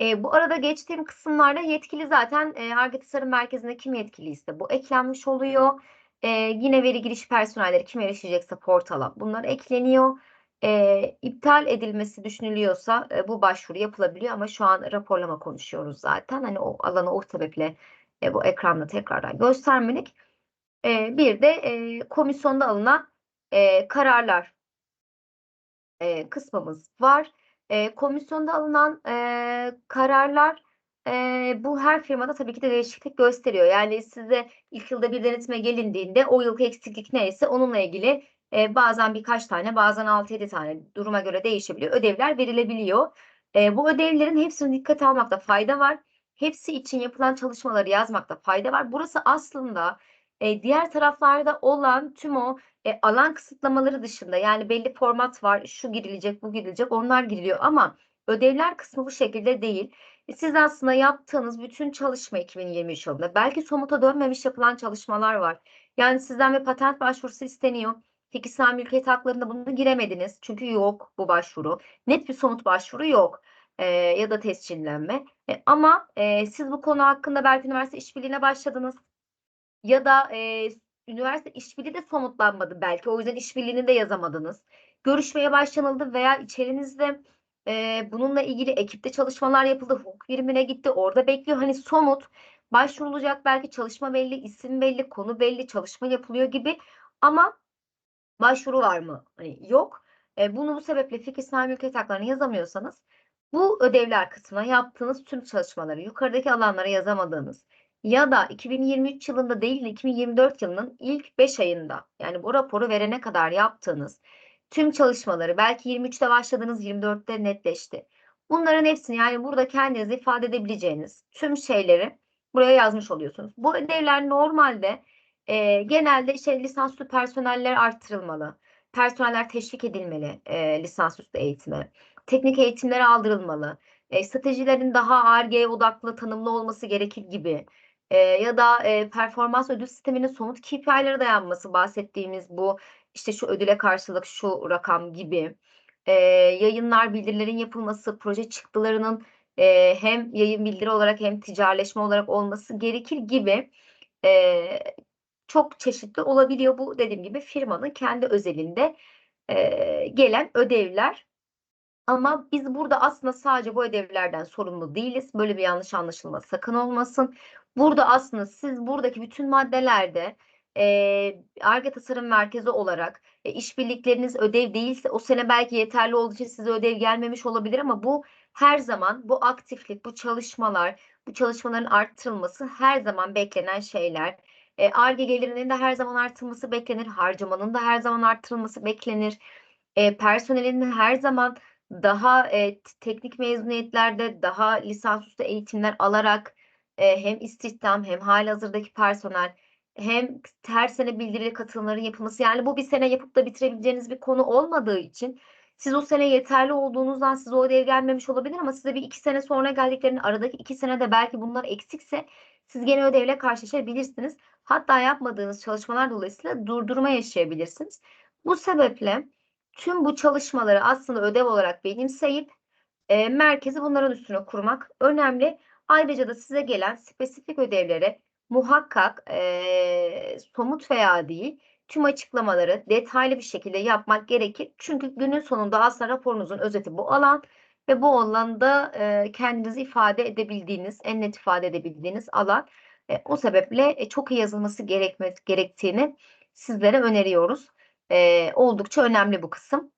Eee, bu arada geçtiğim kısımlarda yetkili zaten, eee, Ar-Ge Tasarım Merkezi'nde kim yetkiliyse bu eklenmiş oluyor. Eee, yine veri giriş personelleri kim erişecekse portala bunlar ekleniyor. Eee, iptal edilmesi düşünülüyorsa, eee, bu başvuru yapılabiliyor ama şu an raporlama konuşuyoruz zaten. Hani o alanı o sebeple, eee, bu ekranda tekrardan göstermedik. Eee, bir de, eee, komisyonda alınan, eee, kararlar eee, kısmımız var. Eee, komisyonda alınan, eee, kararlar, eee, bu her firmada tabii ki de değişiklik gösteriyor. Yani size ilk yılda bir denetime gelindiğinde o yılki eksiklik neyse onunla ilgili, eee, bazen birkaç tane, bazen 6-7 tane duruma göre değişebiliyor, ödevler verilebiliyor. Eee, bu ödevlerin hepsini dikkate almakta fayda var. Hepsi için yapılan çalışmaları yazmakta fayda var. Burası aslında, eee, diğer taraflarda olan tüm o, eee, alan kısıtlamaları dışında, yani belli format var, şu girilecek, bu girilecek, onlar giriliyor ama ödevler kısmı bu şekilde değil. E, siz aslında yaptığınız bütün çalışma 2023 yılında belki somuta dönmemiş yapılan çalışmalar var. Yani sizden bir patent başvurusu isteniyor. Kişisel mülkiyet haklarında bunu giremediniz çünkü yok bu başvuru. Net bir somut başvuru yok, eee, ya da tescillenme. E, ama, eee, siz bu konu hakkında belki üniversite işbirliğine başladınız ya da, eee, üniversite işbirliği de somutlanmadı belki. O yüzden işbirliğini de yazamadınız. Görüşmeye başlanıldı veya içerinizde, eee, bununla ilgili ekipte çalışmalar yapıldı, hukuk birimine gitti, orada bekliyor. Hani somut, başvurulacak belki çalışma belli, isim belli, konu belli, çalışma yapılıyor gibi ama başvuru var mı? Hani yok. Eee, bunu bu sebeple fikirsel mülkiyet haklarını yazamıyorsanız bu ödevler kısmına yaptığınız tüm çalışmaları yukarıdaki alanlara yazamadığınız ya da 2023 yılında değil de 2024 yılının ilk 5 ayında, yani bu raporu verene kadar yaptığınız tüm çalışmaları belki 23'te başladınız, 24'te netleşti. Bunların hepsini, yani burada kendinizi ifade edebileceğiniz tüm şeyleri buraya yazmış oluyorsunuz. Bu ödevler normalde, eee, genelde işte lisansüstü personeller arttırılmalı, personeller teşvik edilmeli, eee, lisansüstü eğitime, teknik eğitimler aldırılmalı, eee, stratejilerin daha Ar-Ge odaklı, tanımlı olması gerekir gibi, eee, ya da, eee, performans ödül sisteminin somut KPI'lere dayanması, bahsettiğimiz bu, işte, şu ödüle karşılık şu rakam gibi, eee, yayınlar, bildirilerin yapılması, proje çıktılarının, eee, hem yayın bildiri olarak hem ticaretleşme olarak olması gerekir gibi, eee, çok çeşitli olabiliyor. Bu dediğim gibi firmanın kendi özelinde, eee, gelen ödevler. Ama biz burada aslında sadece bu ödevlerden sorumlu değiliz. Böyle bir yanlış anlaşılma sakın olmasın. Burada aslında siz buradaki bütün maddelerde, Ar-Ge Tasarım Merkezi olarak, e, işbirlikleriniz ödev değilse o sene belki yeterli olduğu için size ödev gelmemiş olabilir ama bu her zaman bu aktiflik, bu çalışmalar, bu çalışmaların arttırılması her zaman beklenen şeyler. Ar-Ge gelirinin de her zaman artırılması beklenir, harcamanın da her zaman arttırılması beklenir. Eee, personelin her zaman daha, t teknik mezuniyetlerde daha lisansüstü eğitimler alarak, eee, hem istihdam hem hâlihazırdaki personel hem her sene bildiri katılımların yapılması, yani bu bir sene yapıp da bitirebileceğiniz bir konu olmadığı için siz o sene yeterli olduğunuzdan size o ödev gelmemiş olabilir ama size bir 2 sene sonra geldiklerinde aradaki 2 senede belki bunlar eksikse siz gene ödevle karşılaşabilirsiniz. Hatta yapmadığınız çalışmalar dolayısıyla durdurma yaşayabilirsiniz. Bu sebeple tüm bu çalışmaları aslında ödev olarak benimseyip, eee, merkezi bunların üstüne kurmak önemli. Ayrıca da size gelen spesifik ödevlere muhakkak, eee, somut veya değil, tüm açıklamaları detaylı bir şekilde yapmak gerekir. Çünkü günün sonunda aslında raporunuzun özeti bu alan ve bu alanda, eee, kendinizi ifade edebildiğiniz, en net ifade edebildiğiniz alan. Eee, o sebeple, eee, çok iyi yazılması gerekmesi gerektiğini sizlere öneriyoruz. Eee, oldukça önemli bu kısım.